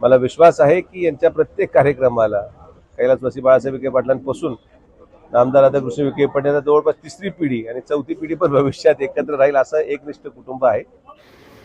मला विश्वास आहे की यांच्या प्रत्येक कार्यक्रमाला कैलासवासी बाळासाहेब विखे पाटलांपासून नामदार राधाकृष्ण विखे पाटील आता जवळपास तिसरी पिढी आणि चौथी पिढी पण भविष्यात एकत्र राहील असं एकनिष्ठ कुटुंब आहे.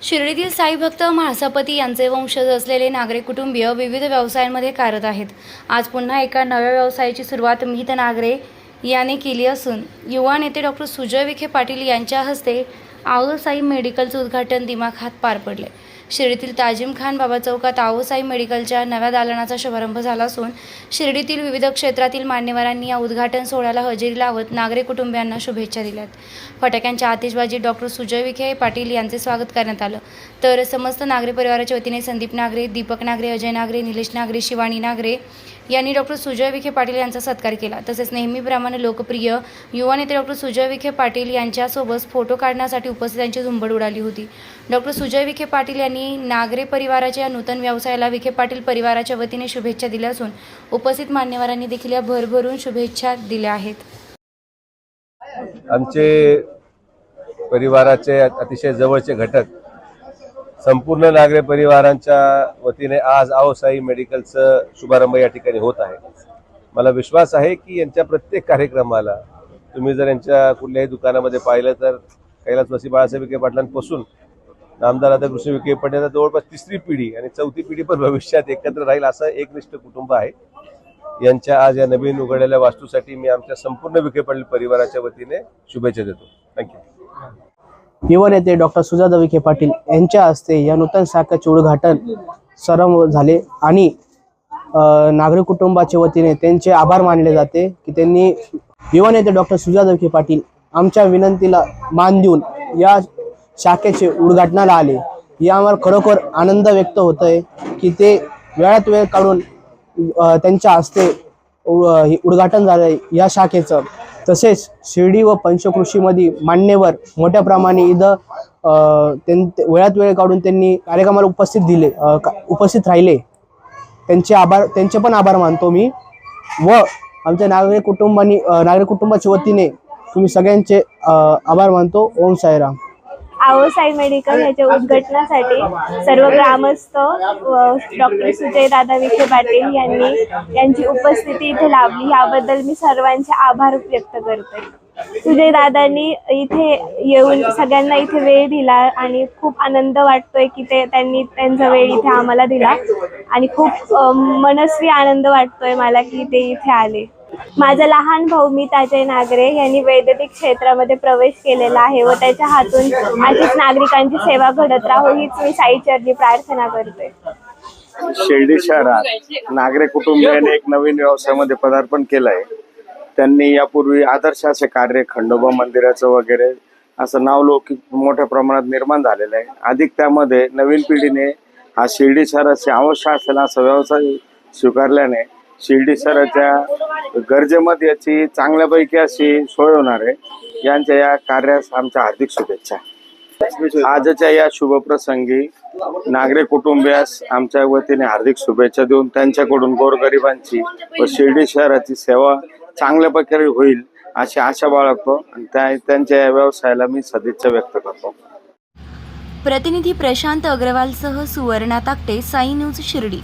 शिर्डीतील साई भक्त म्हाळसापती यांचे वंशज असलेले नागरे कुटुंबीय विविध व्यवसायांमध्ये कार्यरत आहेत. आज पुन्हा एका नव्या व्यवसायाची सुरुवात मिहित नागरे याने केली असून युवा नेते डॉक्टर सुजय विखे पाटील यांच्या हस्ते आओसाई मेडिकलचं उद्घाटन दिमाखात पार पडले. शिर्डीतील ताजिम खान बाबा चौकात आओसाई मेडिकलच्या नव्या दालनाचा शुभारंभ झाला असून शिर्डीतील विविध क्षेत्रातील मान्यवरांनी या उद्घाटन सोहळ्याला हजेरी लावत नागरिक कुटुंबियांना शुभेच्छा दिल्यात. फटाक्यांच्या आतिषबाजी डॉक्टर सुजय विखे पाटील यांचे स्वागत करण्यात आलं. तर समस्त नागरे परिवाराच्या वतीने संदीप नागरे दीपक नागरे अजय नागरे निलेश नागरे शिवानी नागरे यांनी डॉक्टर सुजय विखे पाटील यांचा सत्कार केला. तसेच नेहमीप्रमाणे लोकप्रिय युवा नेते डॉक्टर सुजय विखे पाटील यांच्यासोबत फोटो काढण्यासाठी उपस्थितांची झुंबड उडाली होती. डॉक्टर सुजय विखे पाटील यांनी नागरे परिवाराच्या या नूतन व्यवसायाला विखे पाटील परिवाराच्या वतीने शुभेच्छा दिल्या असून उपस्थित मान्यवरांनी देखील या भरभरून शुभेच्छा दिल्या आहेत. आमचे परिवाराचे अतिशय जवळचे घटक संपूर्ण नागरे परिवारांच्या वतीने आज आओसाई मेडिकलचं शुभारंभ या ठिकाणी होत आहे. मला विश्वास आहे की यांच्या प्रत्येक कार्यक्रमाला तुम्ही जर यांच्या कुठल्याही दुकानामध्ये पाहिलं तर कैलासवासी बाळासाहेब विखे पाटलांपासून नामदार आता कृष्ण विखे पाटील जवळपास तिसरी पिढी आणि चौथी पिढी पण भविष्यात एकत्र राहील असं एकनिष्ठ कुटुंब आहे. यांच्या आज या नवीन उघडलेल्या वास्तूसाठी मी आमच्या संपूर्ण विखे पाटील परिवाराच्या वतीने शुभेच्छा देतो. थँक्यू युवा नेते डॉक्टर सुजाता विखे पाटील यांच्या हस्ते या नूतन शाखेचे उद्घाटन सरम झाले आणि नागरिक कुटुंबाच्या वतीने त्यांचे आभार मानले जाते की त्यांनी युवा नेते डॉक्टर सुजाता विखे पाटील आमच्या विनंतीला मान देऊन या शाखेचे उद्घाटनाला आले. या आम्हाला खरोखर आनंद व्यक्त होत आहे की ते वेळात वेळ काढून त्यांच्या हस्ते हे उद्घाटन झालंय या शाखेचं तसेच शिर्डी व पंचकृषीमध्ये मान्यवर मोठ्या प्रमाणे इथं त्यां वेळात वेळ काढून त्यांनी कार्यक्रमाला उपस्थित दिले का- उपस्थित राहिले. त्यांचे आभार त्यांचे पण आभार मानतो मी. व आमच्या नागरिक कुटुंबानी नागरिक कुटुंबाच्या वतीने तुम्ही सगळ्यांचे आभार मानतो. ओम साईराम. आओसाई मेडिकल ह्याच्या उद्घाटनासाठी सर्व ग्रामस्थ व डॉक्टर सुजय दादा विखे पाटील यांनी यांची उपस्थिती इथे लाभली. याबद्दल मी सर्वांचे आभार व्यक्त करते. सुजय दादांनी इथे येऊन सगळ्यांना इथे वेळ दिला आणि खूप आनंद वाटतोय की ते त्यांनी त्यांचा वेळ इथे आम्हाला दिला. आणि खूप मनस्वी आनंद वाटतोय मला की ते इथे आले. माझा लहान भाऊ मी ताजय नागरे यांनी वैद्यकीय क्षेत्रामध्ये प्रवेश केलेला आहे व त्याच्या हातून अशीच नागरिकांची सेवा घडत राहो हीच मी साईचरणी प्रार्थना करते. शिर्डी शहरात नागरे कुटुंबियाने एक नवीन व्यवसायामध्ये पदार्पण केलंय. त्यांनी यापूर्वी आदर्श असे कार्य खंडोबा मंदिराचं वगैरे असं नावलौकिक मोठ्या प्रमाणात निर्माण झालेलं आहे. अधिक त्यामध्ये नवीन पिढीने हा शिर्डी शहराचे आवश्यक असलेला असा व्यवसाय स्वीकारल्याने शिर्डी शहराच्या गरजेमध्ये याची चांगल्यापैकी अशी सोय होणार आहे. यांच्या या कार्यास आमच्या हार्दिक शुभेच्छा. आजच्या या शुभप्रसंगी नागरे कुटुंबियास आमच्या वतीने हार्दिक शुभेच्छा देऊन त्यांच्याकडून गोरगरिबांची व शिर्डी शहराची सेवा चांगल्या प्रकारे होईल अशी आशा बाळगतो आणि त्या त्यांच्या या व्यवसायाला मी सदिच्छा व्यक्त करतो. प्रतिनिधी प्रशांत अग्रवालसह सुवर्णा ताकटे साई न्यूज शिर्डी.